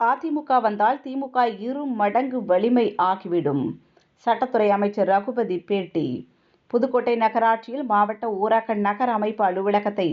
அதிமுக வந்தால் திமுக இரு மடங்கு வலிமை ஆகிவிடும். சட்டத்துறை அமைச்சர் ரகுபதி பேட்டி. புதுக்கோட்டை நகராட்சியில் மாவட்ட ஊரக நகர அமைப்பு அலுவலகத்தை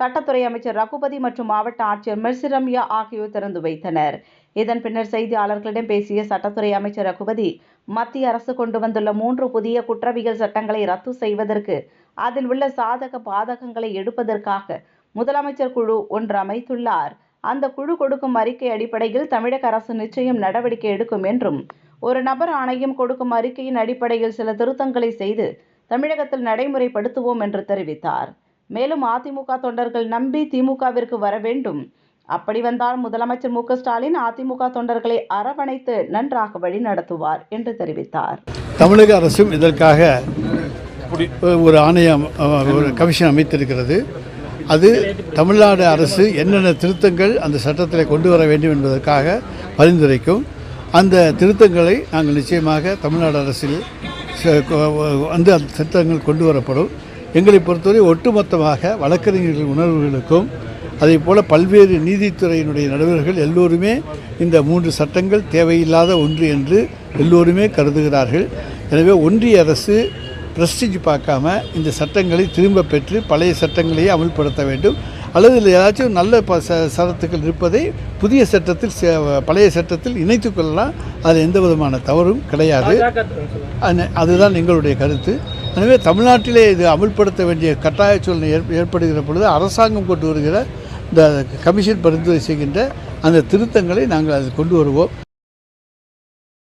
சட்டத்துறை அமைச்சர் ரகுபதி மற்றும் மாவட்ட ஆட்சியர் மெர்சிரம்யா ஆகியோர் திறந்து வைத்தனர். இதன் பின்னர் செய்தியாளர்களிடம் பேசிய சட்டத்துறை அமைச்சர் ரகுபதி மத்திய அரசு கொண்டு வந்துள்ள மூன்று புதிய குற்றவியல் சட்டங்களை ரத்து செய்வதற்கு அதில் உள்ள சாதக பாதகங்களை எடுப்பதற்காக முதலமைச்சர் குழு ஒன்று அமைத்துள்ளார். அந்த குழு கொடுக்கும் அறிக்கை அடிப்படையில் தமிழக அரசு நிச்சயம் நடவடிக்கை எடுக்கும் என்றும் ஒரு நபர் ஆணையம் கொடுக்கும் அறிக்கையின் அடிப்படையில் சில திருத்தங்களை செய்து தமிழகத்தில் நடைமுறைப்படுத்துவோம் என்று தெரிவித்தார். மேலும் அதிமுக தொண்டர்கள் நம்பி திமுகவிற்கு வர வேண்டும். அப்படி வந்தால் முதலமைச்சர் மு க ஸ்டாலின் அதிமுக தொண்டர்களை அரவணைத்து நன்றாக வழி நடத்துவார் என்று தெரிவித்தார். தமிழக அரசும் இதற்காக ஒரு ஆணையம் ஒரு கமிஷன் அமைத்திருக்கிறது. அது தமிழ்நாடு அரசு என்னென்ன திருத்தங்கள் அந்த சட்டத்தில் கொண்டு வர வேண்டும் என்பதற்காக பரிந்துரைக்கும். அந்த திருத்தங்களை நாங்கள் நிச்சயமாக தமிழ்நாடு அரசில் வந்து அந்த திருத்தங்கள் கொண்டு வரப்படும். எங்களை பொறுத்தவரை ஒட்டுமொத்தமாக வழக்கறிஞர்கள் உணர்வுகளுக்கும் அதே போல் பல்வேறு நீதித்துறையினுடைய நடுவர்கள் எல்லோருமே இந்த மூன்று சட்டங்கள் தேவையில்லாத ஒன்று என்று எல்லோருமே கருதுகிறார்கள். எனவே ஒன்றிய அரசு பிரஸ்டிஜ் பார்க்காம இந்த சட்டங்களை திரும்ப பெற்று பழைய சட்டங்களையே அமல்படுத்த வேண்டும். அல்லது இதில் ஏதாச்சும் நல்ல ப ச சரத்துக்கள் இருப்பதை புதிய சட்டத்தில் பழைய சட்டத்தில் இணைத்துக் கொள்ளலாம். அது எந்த விதமான தவறும் கிடையாது. அது- அதுதான் எங்களுடைய கருத்து. எனவே தமிழ்நாட்டிலே இது அமல்படுத்த வேண்டிய கட்டாய சூழ்நிலை ஏற்ப- ஏற்படுகிற பொழுது அரசாங்கம் கொண்டு வருகிற இந்த கமிஷன் பரிந்துரை செய்கின்ற அந்த திருத்தங்களை நாங்கள் அதில் கொண்டு வருவோம்.